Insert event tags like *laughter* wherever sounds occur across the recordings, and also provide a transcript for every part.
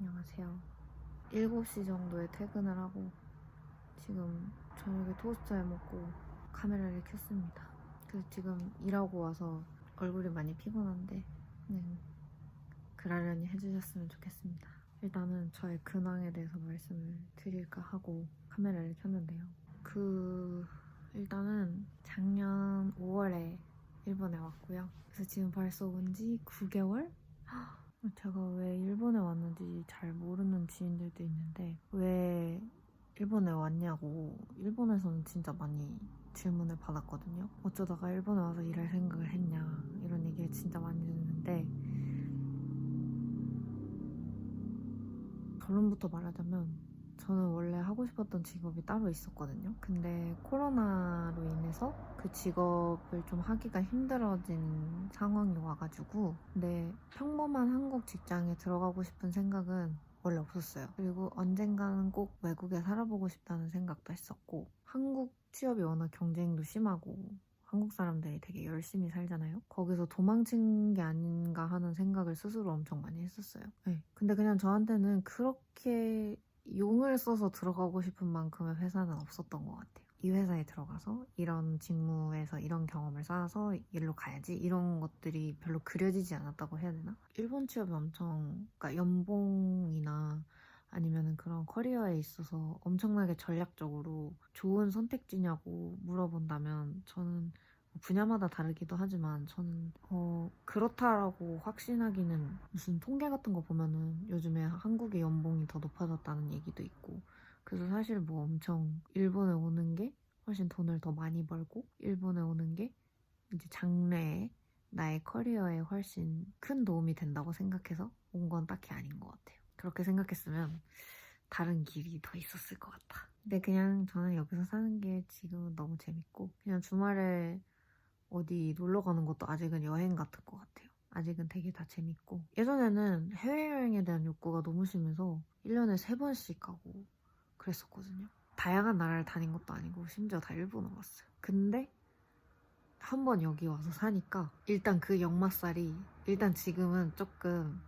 안녕하세요. 7시 정도에 퇴근을 하고 지금 저녁에 토스트 해 먹고 카메라를 켰습니다. 그래서 지금 일하고 와서 얼굴이 많이 피곤한데 그냥 그러려니 해주셨으면 좋겠습니다. 일단은 저의 근황에 대해서 말씀을 드릴까 하고 카메라를 켰는데요. 그 일단은 작년 5월에 일본에 왔고요. 그래서 지금 벌써 온 지 9개월? 제가 왜 일본에 왔는지 잘 모르는 지인들도 있는데 왜 일본에 왔냐고 일본에서는 진짜 많이 질문을 받았거든요. 어쩌다가 일본에 와서 일할 생각을 했냐 이런 얘기를 진짜 많이 듣는데 결론부터 말하자면 저는 원래 하고 싶었던 직업이 따로 있었거든요. 근데 코로나로 인해서 그 직업을 좀 하기가 힘들어진 상황이 와가지고 근데 평범한 한국 직장에 들어가고 싶은 생각은 원래 없었어요. 그리고 언젠가는 꼭 외국에 살아보고 싶다는 생각도 했었고 한국 취업이 워낙 경쟁도 심하고 한국 사람들이 되게 열심히 살잖아요. 거기서 도망친 게 아닌가 하는 생각을 스스로 엄청 많이 했었어요. 네. 근데 그냥 저한테는 그렇게 용을 써서 들어가고 싶은 만큼의 회사는 없었던 것 같아요. 이 회사에 들어가서 이런 직무에서 이런 경험을 쌓아서 일로 가야지 이런 것들이 별로 그려지지 않았다고 해야 되나? 일본 취업이 엄청 그러니까 연봉이나 아니면은 그런 커리어에 있어서 엄청나게 전략적으로 좋은 선택지냐고 물어본다면 저는 분야마다 다르기도 하지만 저는 어 그렇다라고 확신하기는 무슨 통계 같은 거 보면은 요즘에 한국의 연봉이 더 높아졌다는 얘기도 있고 그래서 사실 뭐 엄청 일본에 오는 게 훨씬 돈을 더 많이 벌고 일본에 오는 게 이제 장래에 나의 커리어에 훨씬 큰 도움이 된다고 생각해서 온 건 딱히 아닌 것 같아요. 그렇게 생각했으면 다른 길이 더 있었을 것 같아. 근데 그냥 저는 여기서 사는 게 지금은 너무 재밌고 그냥 주말에 어디 놀러 가는 것도 아직은 여행 같은 것 같아요. 아직은 되게 다 재밌고 예전에는 해외여행에 대한 욕구가 너무 심해서 1년에 3번씩 가고 그랬었거든요. 다양한 나라를 다닌 것도 아니고 심지어 다 일본으로 갔어요. 근데 한 번 여기 와서 사니까 일단 그 역마살이 일단 지금은 조금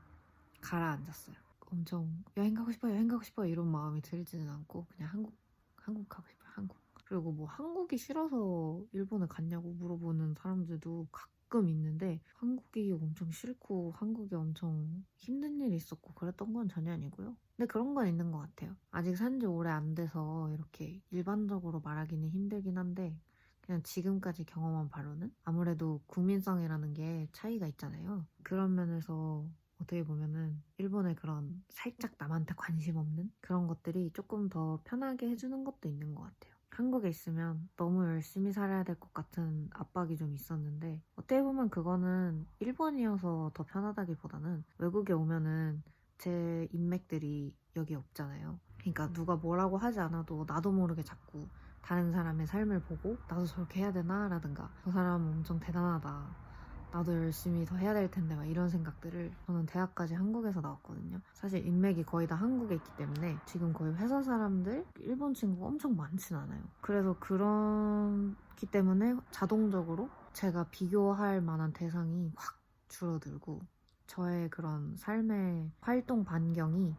가라앉았어요. 엄청 여행 가고 싶어요, 여행 가고 싶어요 이런 마음이 들지는 않고 그냥 한국 한국 가고 싶어요, 한국. 그리고 뭐 한국이 싫어서 일본에 갔냐고 물어보는 사람들도 가끔 있는데 한국이 엄청 싫고 한국에 엄청 힘든 일이 있었고 그랬던 건 전혀 아니고요. 근데 그런 건 있는 것 같아요. 아직 산지 오래 안 돼서 이렇게 일반적으로 말하기는 힘들긴 한데 그냥 지금까지 경험한 바로는 아무래도 국민성이라는 게 차이가 있잖아요. 그런 면에서 어떻게 보면은 일본의 그런 살짝 남한테 관심 없는 그런 것들이 조금 더 편하게 해주는 것도 있는 것 같아요. 한국에 있으면 너무 열심히 살아야 될 것 같은 압박이 좀 있었는데 어떻게 보면 그거는 일본이어서 더 편하다기보다는 외국에 오면은 제 인맥들이 여기 없잖아요. 그러니까 누가 뭐라고 하지 않아도 나도 모르게 자꾸 다른 사람의 삶을 보고 나도 저렇게 해야 되나? 라든가 저 사람은 엄청 대단하다. 나도 열심히 더 해야 될 텐데 막 이런 생각들을 저는 대학까지 한국에서 나왔거든요. 사실 인맥이 거의 다 한국에 있기 때문에 지금 거의 회사 사람들 일본 친구가 엄청 많진 않아요. 그래서 그렇기 때문에 자동적으로 제가 비교할 만한 대상이 확 줄어들고 저의 그런 삶의 활동 반경이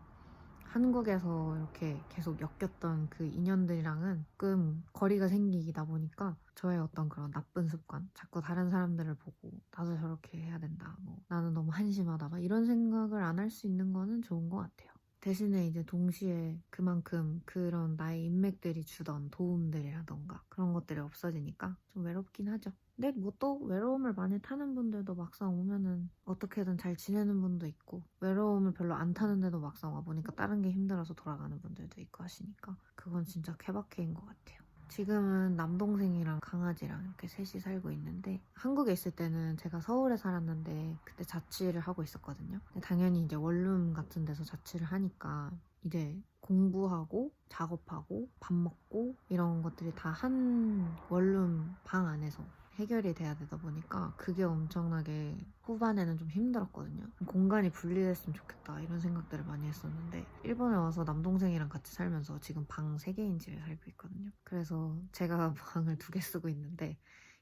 한국에서 이렇게 계속 엮였던 그 인연들이랑은 조금 거리가 생기다 보니까 저의 어떤 그런 나쁜 습관, 자꾸 다른 사람들을 보고 나도 저렇게 해야 된다, 뭐 나는 너무 한심하다, 막 이런 생각을 안 할 수 있는 거는 좋은 것 같아요. 대신에 이제 동시에 그만큼 그런 나의 인맥들이 주던 도움들이라던가 그런 것들이 없어지니까 좀 외롭긴 하죠. 근데 뭐 또 외로움을 많이 타는 분들도 막상 오면은 어떻게든 잘 지내는 분도 있고 외로움을 별로 안 타는데도 막상 와보니까 다른 게 힘들어서 돌아가는 분들도 있고 하시니까 그건 진짜 케바케인 것 같아요. 지금은 남동생이랑 강아지랑 이렇게 셋이 살고 있는데 한국에 있을 때는 제가 서울에 살았는데 그때 자취를 하고 있었거든요. 당연히 이제 원룸 같은 데서 자취를 하니까 이제 공부하고 작업하고 밥 먹고 이런 것들이 다 한 원룸 방 안에서 해결이 돼야 되다 보니까 그게 엄청나게 후반에는 좀 힘들었거든요. 공간이 분리됐으면 좋겠다 이런 생각들을 많이 했었는데 일본에 와서 남동생이랑 같이 살면서 지금 방 3개인 집에 살고 있거든요. 그래서 제가 *laughs* 방을 두 개 쓰고 있는데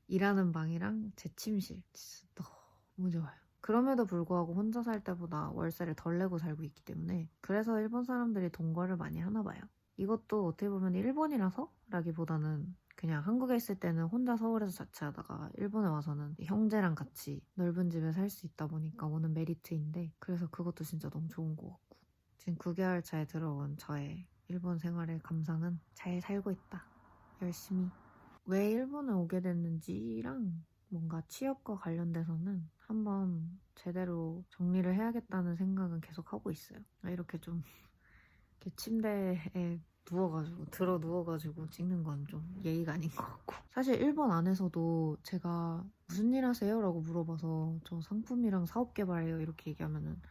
일하는 방이랑 제 침실 진짜 너무 좋아요. 그럼에도 불구하고 혼자 살 때보다 월세를 덜 내고 살고 있기 때문에 그래서 일본 사람들이 동거를 많이 하나 봐요. 이것도 어떻게 보면 일본이라서? 라기보다는 그냥 한국에 있을 때는 혼자 서울에서 자취하다가 일본에 와서는 형제랑 같이 넓은 집에 살 수 있다 보니까 오는 메리트인데 그래서 그것도 진짜 너무 좋은 것 같고 지금 9개월 차에 들어온 저의 일본 생활의 감상은 잘 살고 있다. 열심히. 왜 일본에 오게 됐는지랑 뭔가 취업과 관련돼서는 한번 제대로 정리를 해야겠다는 생각은 계속 하고 있어요. 이렇게 좀 *laughs* 이렇게 침대에 누워가지고 들어 누워가지고 찍는 건 좀 예의가 아닌 것 같고 사실 일본 안에서도 제가 무슨 일 하세요? 라고 물어봐서 저 상품이랑 사업 개발해요 이렇게 얘기하면은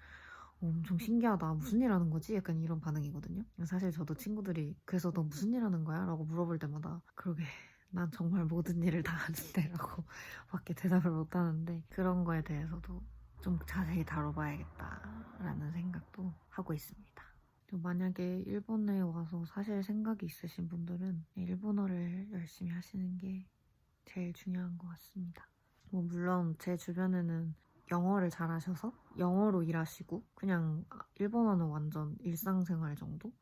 어, 엄청 신기하다 무슨 일 하는 거지? 약간 이런 반응이거든요 사실 저도 친구들이 그래서 너 무슨 일 하는 거야? 라고 물어볼 때마다 그러게 난 정말 모든 일을 다 하는데 라고 *laughs* 밖에 대답을 못 하는데 그런 거에 대해서도 좀 자세히 다뤄봐야겠다라는 생각도 하고 있습니다. 또 만약에 일본에 와서 사실 생각이 있으신 분들은 일본어를 열심히 하시는 게 제일 중요한 것 같습니다. 뭐 물론 제 주변에는 영어를 잘하셔서 영어로 일하시고 그냥 일본어는 완전 일상생활 정도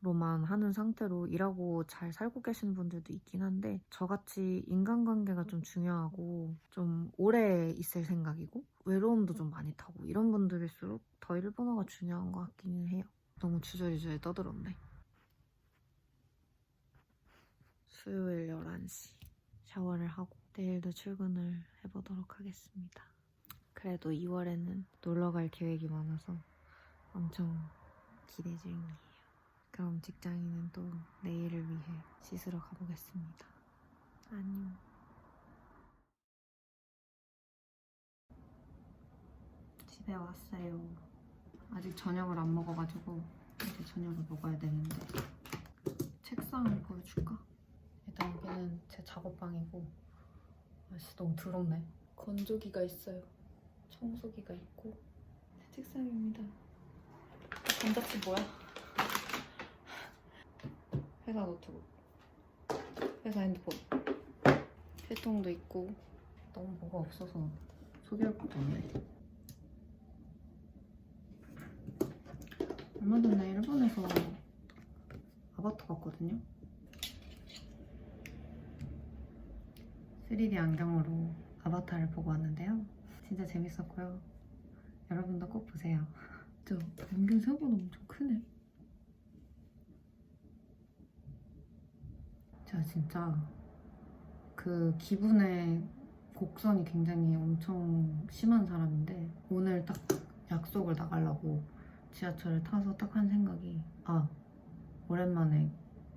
로만 하는 상태로 일하고 잘 살고 계시는 분들도 있긴 한데 저같이 인간관계가 좀 중요하고 좀 오래 있을 생각이고 외로움도 좀 많이 타고 이런 분들일수록 더 일본어가 중요한 것 같기는 해요. 너무 주저리주저리 떠들었네. 수요일 11시 샤워를 하고 내일도 출근을 해보도록 하겠습니다. 그래도 2월에는 놀러 갈 계획이 많아서 엄청 기대 중이에요. 그럼 직장인은 또 내일을 위해 씻으러 가보겠습니다. 안녕. 집에 왔어요. 아직 저녁을 안 먹어가지고 이제 저녁을 먹어야 되는데 책상을 보여줄까? 일단 여기는 제 작업방이고 아씨 너무 더럽네. 건조기가 있어요. 청소기가 있고. 제 책상입니다. 전자책 뭐야? 회사 노트북. 회사 핸드폰. 필통도 있고. 너무 뭐가 없어서 소개할 것도 없네 얼마 전에 일본에서 아바타 봤거든요. 3D 안경으로 아바타를 보고 왔는데요. 진짜 재밌었고요. 여러분도 꼭 보세요. 저 안경 생각보다 엄청 크네. 제가 진짜 그 기분의 곡선이 굉장히 엄청 심한 사람인데 오늘 딱 약속을 나가려고 지하철을 타서 딱 한 생각이 아 오랜만에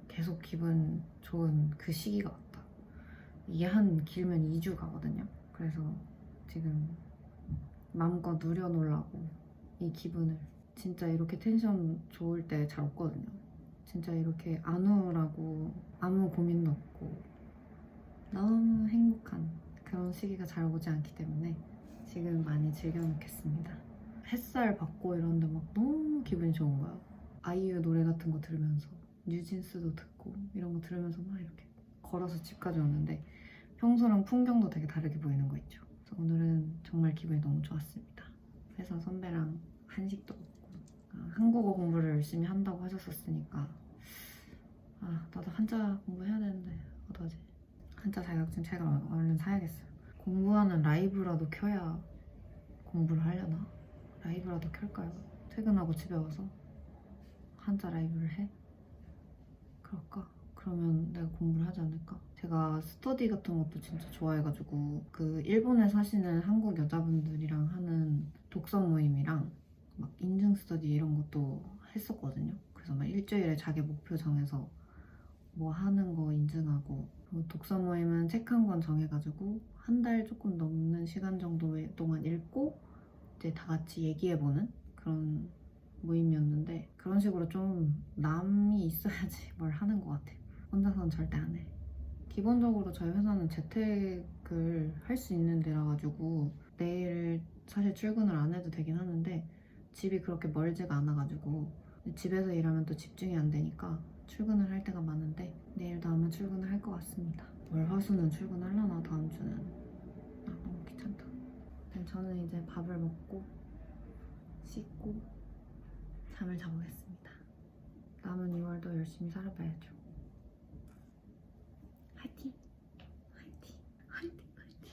계속 기분 좋은 그 시기가 왔다. 이게 한 길면 2주 가거든요. 그래서 지금 마음껏 누려놓으려고 이 기분을. 진짜 이렇게 텐션 좋을 때 잘 없거든요. 진짜 이렇게 안 우울하고 아무 고민도 없고 너무 행복한 그런 시기가 잘 오지 않기 때문에 지금 많이 즐겨 놓겠습니다 햇살 받고 이러는데 막 너무 기분이 좋은 거야. 아이유 노래 같은 거 들으면서 뉴진스도 듣고 이런 거 들으면서 막 이렇게 걸어서 집까지 오는데 평소랑 풍경도 되게 다르게 보이는 거 있죠. 그래서 오늘은 정말 기분이 너무 좋았습니다. 회사 선배랑 한식도 먹고 아, 한국어 공부를 열심히 한다고 하셨었으니까 아 나도 한자 공부해야 되는데 어떡하지? 한자 자격증 책을 얼른 사야겠어요. 공부하는 라이브라도 켜야 공부를 하려나? 라이브라도 켤까요? 퇴근하고 집에 와서 한자 라이브를 해? 그럴까? 그러면 내가 공부를 하지 않을까? 제가 스터디 같은 것도 진짜 좋아해가지고 그 일본에 사시는 한국 여자분들이랑 하는 독서 모임이랑 막 인증 스터디 이런 것도 했었거든요. 그래서 막 일주일에 자기 목표 정해서 뭐 하는 거 인증하고 그리고 독서 모임은 책 한 권 정해가지고 한 달 조금 넘는 시간 정도 동안 읽고 이제 다 같이 얘기해보는 그런 모임이었는데 그런 식으로 좀 남이 있어야지 *laughs* 뭘 하는 것 같아요. 혼자서는 절대 안 해. 기본적으로 저희 회사는 재택을 할 수 있는 데라 가지고 내일 사실 출근을 안 해도 되긴 하는데 집이 그렇게 멀지가 않아 가지고 집에서 일하면 또 집중이 안 되니까 출근을 할 때가 많은데 내일도 아마 출근을 할 것 같습니다. 월 화수는 출근하려나 다음 주는 아 너무 귀찮다. 네, 저는 이제 밥을 먹고 씻고 잠을 자보겠습니다. 남은 2월도 열심히 살아봐야죠. 화이팅! 화이팅! 화이팅! 화이팅!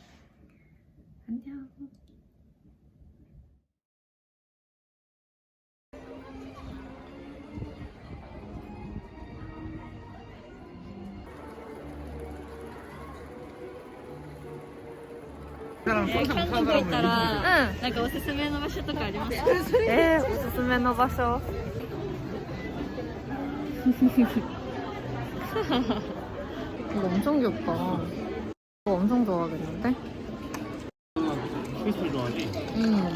안녕! 네, 韓国行ったら、うんなんかおすすめの場所とかありますか 네, おすすめの場所. *laughs* 이거 *laughs* 엄청 귀엽다. 이거 엄청 좋아하겠는데? 스위스 좋아하지? 응.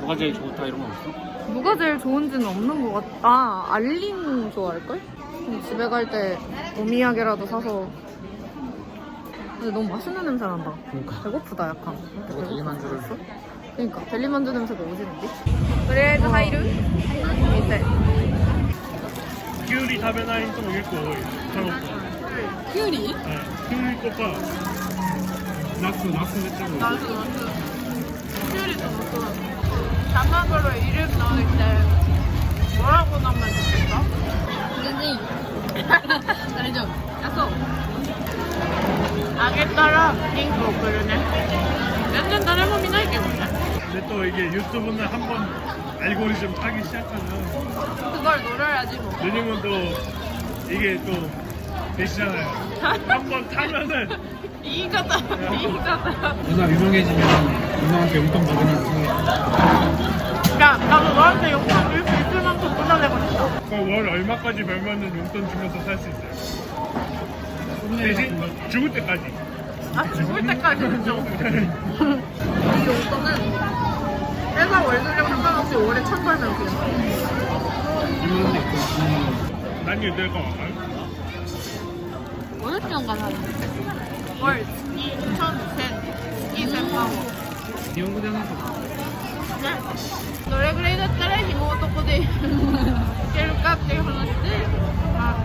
뭐가 제일 좋다 이런 거 없어? 누가 제일 좋은지는 없는 것 같아. 아, 알린 좋아할걸? 근데 집에 갈 때 오미야게라도 사서. 근데 너무 맛있는 냄새 난다. 그러니까 배고프다, 약간. 이거 델리만주를 그러니까, 델리만두 냄새가 오지는데? 그래, 하이루? 이제. きゅうり食べない人も結構多い韓国はキュウリはいきゅうりとかナスナスめっちゃ多い 나도 나도 큐리 좀 먹고 자막으로 이름 넣을 때 뭐라고 넣으면 좋겠어? 선생님 *laughs* 다르죠? 약속 알겠더라 링크送るね 몇년 전에 보면 알게 근데 또 이게 유튜브는 한 번 알고리즘 타기 시작하면 그걸 노려야지 뭐 누님은 또 이게 또 되시잖아요 한 번 타면은 *laughs* 이거다 이거다 누나 유명해지면 누나한테 용돈 받으면 이상해 야 나도 너한테 용돈 줄 수 있을 만큼 쏟아내고 싶다 그럼 월 얼마까지 벌면은 용돈 주면서 살 수 있어요? 대신 죽을 때까지 아 죽을 때까지는 좀 이 용돈은 회사 월급이랑 상관없이 월에 천 벌면 그냥 난 이거 가 와요? 어느 년 가나 월 2,000엔 2,000원 日本語じゃなかっねどれぐらいだったら紐男でいけるかっていう話で、まあ、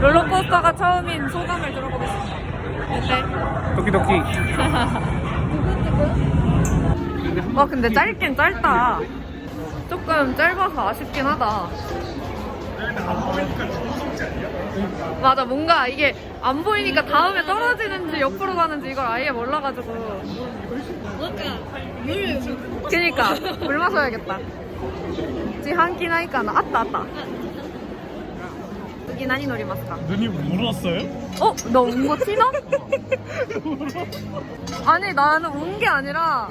롤러코스터가 처음인 소감을 들어보겠습니다. 어때? 도끼도끼 와 근데 짧긴 짧다. 조금 짧아서 아쉽긴 하다. 맞아 뭔가 이게 안 보이니까 다음에 떨어지는지 옆으로 가는지 이걸 아예 몰라가지고. 그니까 물 마셔야겠다. 지한끼 나니까 나 아따 아따. 여기 나니 노리마스까? 누님 울었어요? 어? 너 운 거 티나? *laughs* 아니 나는 운 게 아니라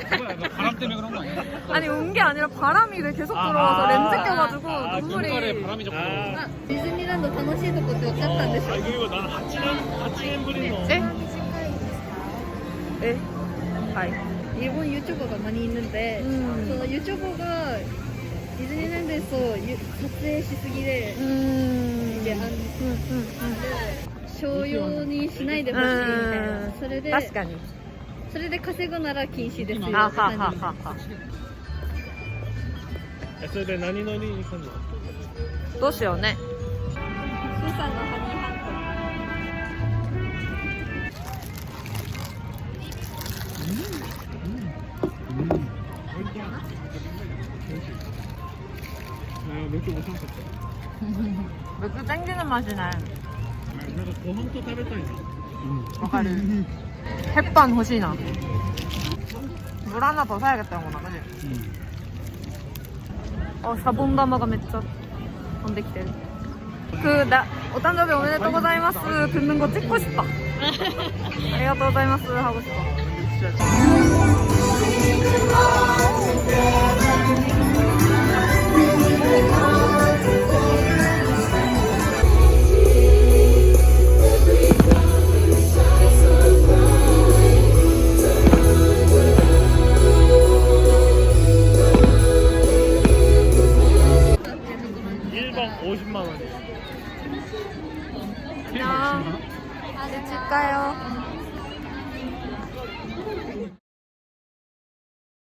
바람 때문에 그런 거 아니야? 아니 운 게 아니라 바람이 이렇게 계속 들어와서 아, 렌즈 껴가지고 아, 눈물이 눈가에 바람이 자꾸 아, ディズニーランド楽しいとこって分かったんですよ 아니 그리고 나는 하치엔 하치엔 브리노 에? 에? 하이 日本 유튜버が많이 있는데 음. その 유튜버 が ディズニーランドでそう撮影しすぎでうーん。であの、うん商用にしないでほしいみたいな。んそれで確かに。それで稼ぐなら禁止ですよ。あははははそれで何乗りに行くの？どうしようね。スーさんの話 맥주 못 참겠다. *laughs* 맥주 땡기는 맛이 아, 음, 나. 내가 고함도 타겠다니까. 와카리. 햇반 호시나. 물 하나 더 사야겠다, 구나 그지? 음. 어, 사본 담아가 맺혔. 건백들. 그, 나, 오단적에 오늘 또 고자이마스 듣는 거 찍고 싶다. 아리가또 *laughs* 고자이마스 하고 싶어. 진짜.